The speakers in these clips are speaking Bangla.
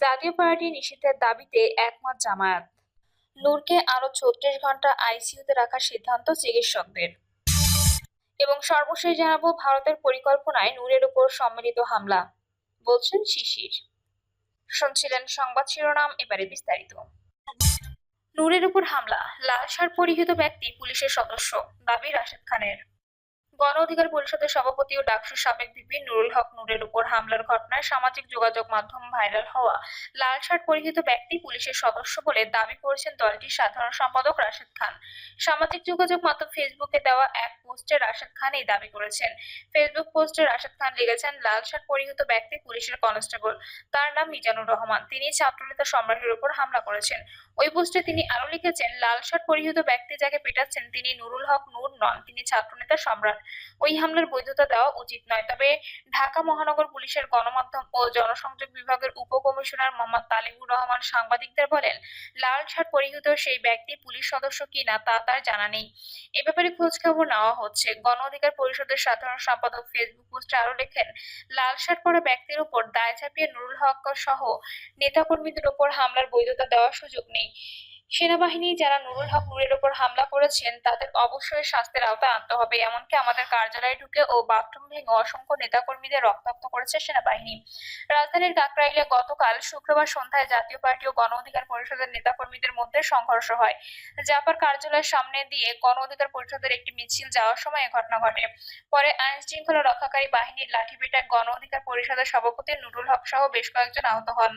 জাতীয় পার্টি নিষিদ্ধের দাবিতে একমত জামায়াত। নূরকে আরও ছত্রিশ ঘণ্টা আইসিইউতে রাখার সিদ্ধান্ত চিকিৎসকদের। এবং সর্বশেষ জানাব ভারতের পরিকল্পনায় নূরের উপর সম্মিলিত হামলা, বলছেন শিশির। শুনছিলেন সংবাদ শিরোনাম, এবারে বিস্তারিত। নূরের উপর হামলা লাল শার্ট পরিহিত ব্যক্তি, পুলিশের সদস্য, দাবি রাশেদ খানের। গণ অধিকার পরিষদের সভাপতি ও ডাকসুর সাবেক ভিপি নুরুল হক নূরের উপর হামলার ঘটনায় সামাজিক যোগাযোগ মাধ্যম ভাইরাল হওয়া, লাল শার্ট পরিহিত ব্যক্তি পুলিশের সদস্য বলে দাবি করেছেন দলটির সাধারণ সম্পাদক রাশেদ খান। সামাজিক যোগাযোগ মাধ্যম ফেসবুকে দেওয়া এক পোস্টে রাশেদ খান এই দাবি করেছেন। ফেসবুক পোস্টে রাশেদ খান লিখেছেন, লাল শার্ট পরিহিত ব্যক্তি পুলিশের কনস্টেবল। তার নাম মিজানুর রহমান। তিনি ছাত্রনেতা সম্রাটের উপর হামলা করেছেন। ওই পোস্টে তিনি আরও লিখেছেন, লাল শার্ট পরিহিত ব্যক্তি যাকে পেটাচ্ছেন তিনি নুরুল হক নূর নন। তিনি ছাত্রনেতা সম্রাট। ওই হামলার বৈধতা দেওয়া উচিত নয়। তবে ঢাকা মহানগর পুলিশের গণমাধ্যম ও জনসংযোগ বিভাগের উপকমিশনার মোহাম্মদ তালিবুর রহমান সাংবাদিকদের বলেন, লাল শার্ট পরিহিত সেই ব্যক্তি পুলিশ সদস্য কিনা তা তার জানা নেই। এ ব্যাপারে খোঁজ খবর নেওয়া হচ্ছে। গণ অধিকার পরিষদের সাধারণ সম্পাদক ফেসবুক পোস্টে আরও লেখেন, লাল শার্ট পরা ব্যক্তির উপর দায় চাপিয়ে নুরুল হক সহ নেতাকর্মীদের উপর হামলার বৈধতা দেওয়ার সুযোগ নেই। সেনাবাহিনী যারা নুরুল হক নূরের উপর হামলা করেছেন, তাদের অবশ্যই শাস্তির আওতায় আনতে হবে। এমনকি আমাদের কার্যালয়ে ঢুকে ও বাথরুম ভেঙে অসংখ্য নেতাকর্মীদের রক্তাক্ত করেছে সেনাবাহিনী। রাজধানীর কাকরাইলে গতকাল শুক্রবার সন্ধ্যায় জাতীয় পার্টি ও গণ অধিকার পরিষদের নেতাকর্মীদের মধ্যে সংঘর্ষ হয়। জাপার কার্যালয়ের সামনে দিয়ে গণ অধিকার পরিষদের একটি মিছিল যাওয়ার সময় এ ঘটনা ঘটে। পরে আইন শৃঙ্খলা রক্ষাকারী বাহিনীর লাঠিপেটায় গণ অধিকার পরিষদের সভাপতি নুরুল হক সহ বেশ কয়েকজন আহত হন।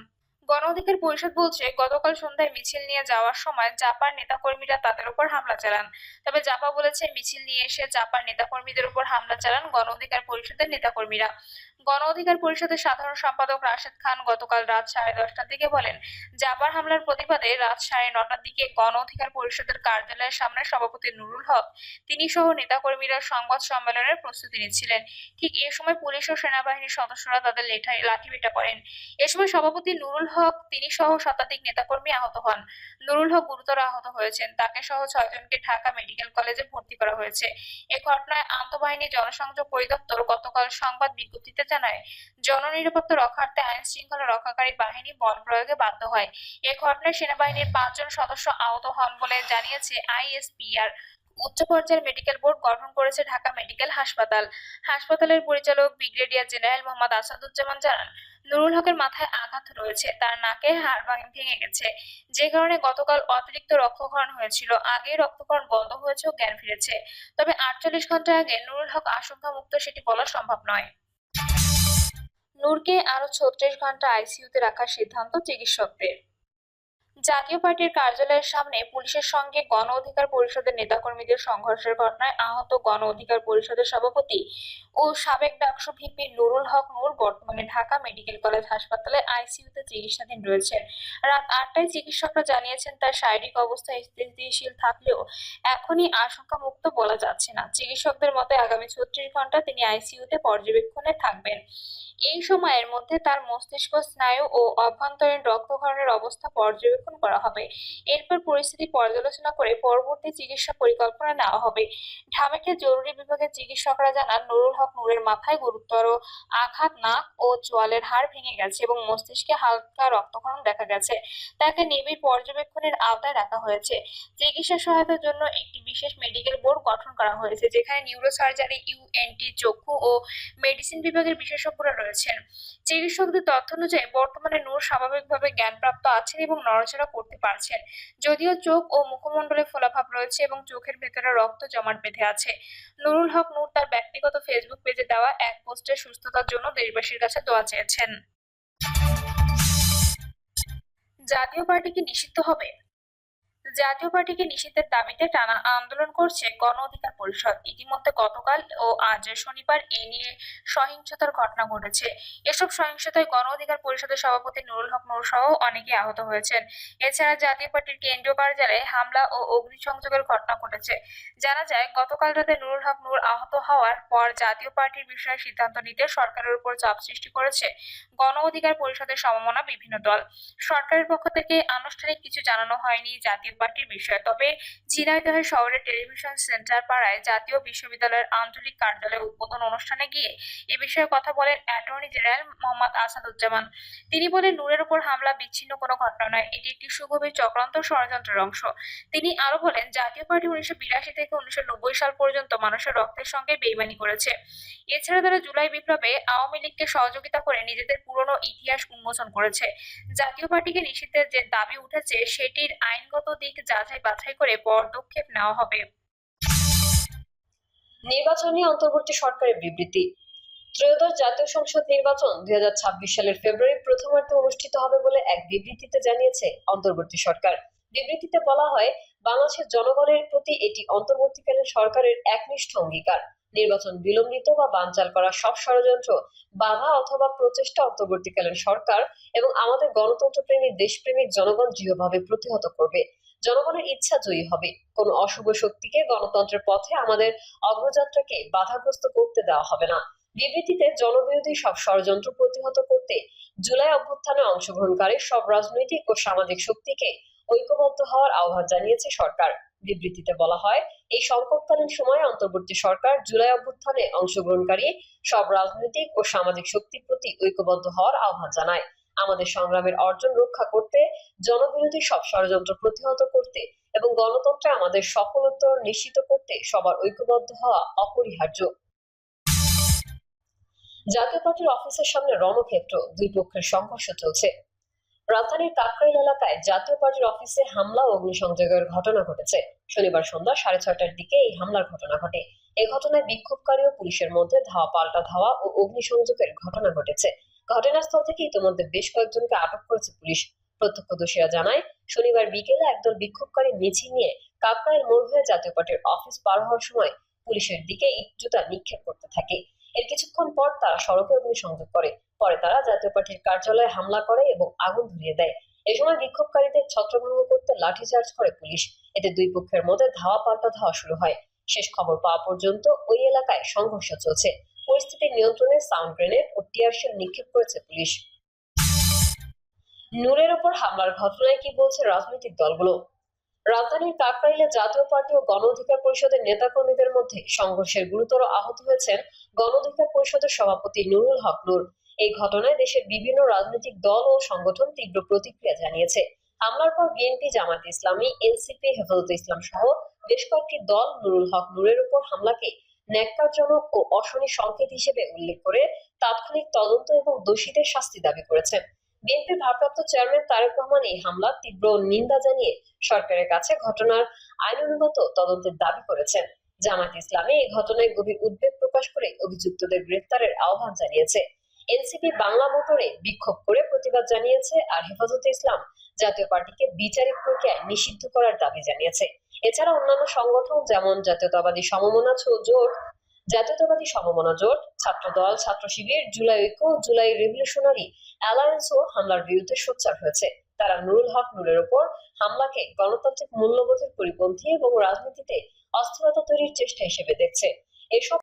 গণ অধিকার পরিষদ বলছে, গতকাল সন্ধ্যায় মিছিল নিয়ে যাওয়ার সময় জাপার নেতাকর্মীরা তাদের উপর হামলা চালান। তবে জাপা বলেছে, মিছিল নিয়ে এসে জাপার নেতাকর্মীদের উপর হামলা চালান গণ অধিকার পরিষদের নেতাকর্মীরা। গণ অধিকার পরিষদের সাধারণ সম্পাদক রাশেদ খান গতকাল রাত সাড়ে দশটার দিকে বলেন, জাপার হামলার প্রতিবাদে রাত সাড়ে নটার দিকে গণ অধিকার পরিষদের কার্যালয়ের সামনে সভাপতি নুরুল হক তিনি সহ নেতাকর্মীরা সংবাদ সম্মেলনের প্রস্তুতি নিচ্ছিলেন। ঠিক এ সময় পুলিশ ও সেনাবাহিনীর সদস্যরা তাদের লাঠিপেটা করেন। এ সময় সভাপতি নুরুল হক তিনি সহ শতাধিক নেতাকর্মী আহত হন। নুরুল হক গুরুতর আহত হয়েছেন। তাকে সহ ছয়জনকে ঢাকা মেডিকেল কলেজে ভর্তি করা হয়েছে। এ ঘটনায় আন্তঃবাহিনী জনসংযোগ পরিদপ্তর গতকাল সংবাদ বিজ্ঞপ্তিতে জানায়, জননিরাপত্তা রক্ষার্থে আইন শৃঙ্খলা রক্ষাকারী বাহিনী বল প্রয়োগে বাধ্য হয়। এ ঘটনায় সেনাবাহিনীর পাঁচজন সদস্য আহত হন বলে জানিয়েছে আইএসপিআর। উচ্চ পর্যায়ের মেডিকেল বোর্ড গঠন করেছে ঢাকা মেডিকেল হাসপাতাল। হাসপাতালের পরিচালক ব্রিগেডিয়ার জেনারেল মোহাম্মদ আসাদুজ্জামান জানান, নুরুল হকের মাথায় আঘাত রয়েছে, তার নাকে হাড় ভাঙ- গেছে। যে কারণে গতকাল অতিরিক্ত রক্তক্ষরণ হয়েছিল। আগে রক্তক্ষরণ বন্ধ হয়েছে ও জ্ঞান ফিরেছে। তবে আটচল্লিশ ঘণ্টা আগে নুরুল হক আশঙ্কা মুক্ত সেটি বলা সম্ভব নয়। নূরকে আরও ছত্রিশ ঘণ্টা আইসিইউতে রাখার সিদ্ধান্ত চিকিৎসকদের। জাতীয় পার্টির কার্যালয়ের সামনে পুলিশের সঙ্গে গণ অধিকার পরিষদের নেতাকর্মীদের সংঘর্ষের ঘটনায় আহত গণ অধিকার পরিষদের সভাপতি ও সাবেক ডাকসু ভিপি নুরুল হক নূর বর্তমানে ঢাকা মেডিকেল কলেজ হাসপাতালে আইসিইউতে চিকিৎসাধীন রয়েছেন। রাত আটটায় চিকিৎসকরা জানিয়েছেন, তার শারীরিক অবস্থা স্থিতিশীল থাকলেও এখনই আশঙ্কা মুক্ত বলা যাচ্ছে না। চিকিৎসকদের মতে, আগামী ছত্রিশ ঘণ্টা তিনি আইসিইউতে পর্যবেক্ষণে থাকবেন। এই সময়ের মধ্যে তার মস্তিষ্ক স্নায়ু ও অভ্যন্তরীণ রক্তক্ষরণের অবস্থা পর্যবেক্ষণ করা হবে। এরপর পরিস্থিতি পর্যালোচনা করে পরবর্তী চিকিৎসা পরিকল্পনা নেওয়া হবে। ঢামেকের জরুরি বিভাগের চিকিৎসকরা জানান, নুরুল হক নূরের মাথায় গুরুতর আঘাত নাক ও চোয়ালের হাড় ভেঙে গেছে এবং মস্তিষ্কে হালকা রক্তক্ষরণ দেখা গেছে। তাকে নিবিড় পর্যবেক্ষণের আওতায় রাখা হয়েছে। চিকিৎসা সহায়তার জন্য একটি বিশেষ মেডিকেল বোর্ড গঠন করা হয়েছে, যেখানে নিউরোসার্জারি ইউএনটি চক্ষু ও মেডিসিন বিভাগের বিশেষজ্ঞরা রয়েছেন। চিকিৎসকদের তথ্য অনুযায়ী বর্তমানে নূর স্বাভাবিকভাবে জ্ঞানপ্রাপ্ত আছেন এবং নড়াচড়া করতে পারছেন। যদিও চোখ ও মুখমণ্ডলে ফোলাভাব রয়েছে এবং চোখের ভেতরে রক্ত জমাট বেঁধে আছে। নুরুল হক নূর তার ব্যক্তিগত ফেসবুক পেজে দেওয়া এক পোস্টে সুস্থতার জন্য দেশবাসীর কাছে দোয়া চেয়েছেন। জাতীয় পার্টি কি নিষিদ্ধ হবে? জাতীয় পার্টিকে নিষিদ্ধের দাবিতে টানা আন্দোলন করছে গণ অধিকার পরিষদ। ইতিমধ্যে গতকাল ও আজ শনিবার এ নিয়ে সহিংসতার ঘটনা ঘটেছে। এসব সহিংসতায় গণ অধিকার পরিষদের সভাপতি নুরুল হক নূর সহ অনেকে আহত হয়েছেন। এছাড়া জাতীয় পার্টির কেন্দ্রীয় কার্যালয়ে হামলা ও অগ্নিসংযোগের ঘটনা ঘটেছে। জানা যায়, গতকাল রাতে নুরুল হক নূর আহত হওয়ার পর জাতীয় পার্টির বিষয়ে সিদ্ধান্ত নিতে সরকারের উপর চাপ সৃষ্টি করেছে গণ অধিকার পরিষদের সমমনা বিভিন্ন দল। সরকারের পক্ষ থেকে আনুষ্ঠানিক কিছু জানানো হয়নি জাতীয় পার্টির বিষয়। তবে ঝিনাইদহ শহরের টেলিভিশন সেন্টার পাড়ায় জাতীয় বিশ্ববিদ্যালয়ের আঞ্চলিক কার্যালয় উদ্বোধন অনুষ্ঠানে গিয়ে এ বিষয়ে কথা বলেন অ্যাটর্নি জেনারেল মোহাম্মদ আসাদুজ্জামান। তিনি বলেন, নূরের উপর হামলা বিচ্ছিন্ন কোনো ঘটনা নয়, এটি একটি সুগভীর চক্রান্ত ষড়যন্ত্রের অংশ। তিনি আরও বলেন, জাতীয় পার্টি উনিশশো বিরাশি থেকে উনিশশো নব্বই সাল পর্যন্ত মানুষের রক্তের সঙ্গে বেইমানি করেছে। এছাড়া তারা জুলাই বিপ্লবে আওয়ামী লীগকে সহযোগিতা করে নিজেদের পুরনো ইতিহাস উন্মোচন করেছে। জাতীয় পার্টিকে নিষিদ্ধের যে দাবি উঠেছে, সেটির আইনগত দিক যাচাই বাছাই করে পদক্ষেপ নেওয়া হবে। নির্বাচনী অন্তর্বর্তী সরকারের বিবৃতি। ত্রয়োদশ জাতীয় সংসদ নির্বাচন দুই সালের ফেব্রুয়ারি প্রথমার্ধে অনুষ্ঠিত হবে বলে এক বিবৃতিতে জানিয়েছে অন্তর্বর্তী সরকার। বিবৃতিতে বলা হয়, বাংলাদেশের জনগণের প্রতি এটি অন্তর্বর্তীকালীন সরকারের একনিষ্ঠ অঙ্গীকার। নির্বাচন বিলম্বিত বা বানচাল করা সব ষড়যন্ত্র, বাধা অথবা প্রচেষ্টা অন্তর্বর্তীকালীন সরকার এবং আমাদের গণতন্ত্রপ্রেমী দেশপ্রেমিক জনগণ দৃঢ়ভাবে প্রতিহত করবে। জনগণের ইচ্ছা জয়ী হবে। কোনো অশুভ শক্তিকে গণতন্ত্রের পথে আমাদের অগ্রযাত্রাকে বাধাগ্রস্ত করতে দেওয়া হবে না। বিবৃতিতে জনবিরোধী সব ষড়যন্ত্র প্রতিহত করতে জুলাই অভ্যুত্থানে অংশগ্রহণকারী সব রাজনৈতিক ও সামাজিক শক্তিকে ঐক্যবদ্ধ হওয়ার আহ্বান জানিয়েছে সরকার। বিবৃতিতে বলা হয়, এই সংকটকালীন সময়ে অন্তর্বর্তী সরকার জুলাই অভ্যুত্থানে অংশগ্রহণকারী সব রাজনৈতিক ও সামাজিক শক্তির প্রতি ঐক্যবদ্ধ হওয়ার আহ্বান জানায়। আমাদের সংগ্রামের অর্জন রক্ষা করতে, জনবিরোধী সব ষড়যন্ত্র প্রতিহত করতে এবং গণতন্ত্রে আমাদের সফলোত্তর নিশ্চিত করতে সবার ঐক্যবদ্ধ হওয়া অপরিহার্য। জাতীয় পার্টির অফিসের সামনে রণক্ষেত্র দুই পক্ষের সংঘর্ষ চলছে। রাজধানীর কাকরাইল এলাকায় জাতীয় পার্টির অফিসে হামলা ও অগ্নিসংযোগের ঘটনা ঘটেছে। শনিবার সন্ধ্যা সাড়ে ছয়টার দিকে এই হামলার ঘটনা ঘটে। এ ঘটনায় বিক্ষোভকারী ও পুলিশের মধ্যে ধাওয়া, পাল্টা ধাওয়া ও অগ্নিসংযোগের ঘটনা ঘটেছে। ঘটনাস্থল থেকে ইতিমধ্যে বেশ কয়েকজনকে আটক করেছে পুলিশ। প্রত্যক্ষদর্শীরা জানায়, শনিবার বিকেলে একদল বিক্ষোভকারী মিছিল নিয়ে কাকরাইল মোড় হয়ে জাতীয় পার্টির অফিস পার হওয়ার সময় পুলিশের দিকে ইটজুতা নিক্ষেপ করতে থাকে। এর কিছুক্ষণ পর তারা সড়কে অগ্নিসংযোগ করে। পরে তারা জাতীয় পার্টির কার্যালয়ে হামলা করে এবং আগুন ধরিয়ে দেয়। এ সময় বিক্ষোভকারীদের ছত্রভঙ্গ করতে লাঠিচার্জ করে পুলিশ। এতে দুই পক্ষের মধ্যে ধাওয়া পাল্টা ধাওয়া শুরু হয়। শেষ খবর পাওয়া পর্যন্ত ওই এলাকায় সংঘর্ষ চলছে। পরিস্থিতি নিয়ন্ত্রণে সাউন্ড গ্রেনেড ও টিয়ারশেল নিক্ষেপ করেছে পুলিশ। নূরের ওপর হামলার ঘটনায় কি বলছে রাজনৈতিক দলগুলো? রাজধানীর কাকরাইলে জাতীয় পার্টি ও গণ অধিকার পরিষদের নেতাকর্মীদের মধ্যে সংঘর্ষের গুরুতর আহত হয়েছেন গণ অধিকার পরিষদের সভাপতি নুরুল হক নূর। এই ঘটনায় দেশের বিভিন্ন রাজনৈতিক দল ও সংগঠন তীব্র প্রতিক্রিয়া জানিয়েছে। হামলার পর বিএনপি জামাত ইসলামী, এনসিপি, হেফাজতে ইসলাম সহ বেশ কয়েকটি দল নুরুল হক নুরের উপর হামলাকে ন্যাক্কারজনক ও অশনি সংকেত হিসেবে উল্লেখ করে তাৎক্ষণিক তদন্ত এবং দোষীদের শাস্তি দাবি করেছেন বিএনপির ভারপ্রাপ্ত চেয়ারম্যান তারেক রহমান এই হামলার তীব্র নিন্দা জানিয়ে সরকারের কাছে ঘটনার আইনানুগত তদন্তের দাবি করেছেন। জামাত ইসলামী এই ঘটনায় গভীর উদ্বেগ প্রকাশ করে অভিযুক্তদের গ্রেফতারের আহ্বান জানিয়েছে। এনসিপি বাংলা মোটরে বিক্ষোভ করে প্রতিবাদ জানিয়েছে আর হেফাজতে ইসলাম জাতীয় পার্টিকে বিচারিক প্রক্রিয়ায় নিষিদ্ধ করার দাবি জানিয়েছে। এছাড়া অন্যান্য সংগঠন যেমন জাতীয়তাবাদী সমমনা জোট, জাতীয়তাবাদী সমমনা জোট, ছাত্রদল, ছাত্র শিবির, জুলাই ঐক্য, জুলাই রেভলিউশনারি অ্যালায়েন্স ও হামলার বিরুদ্ধে সোচ্চার হয়েছে। তারা নুরুল হক নুরের ওপর হামলাকে গণতান্ত্রিক মূল্যবোধের পরিপন্থী এবং রাজনীতিতে অস্থিরতা তৈরির চেষ্টা হিসেবে দেখছে। এসব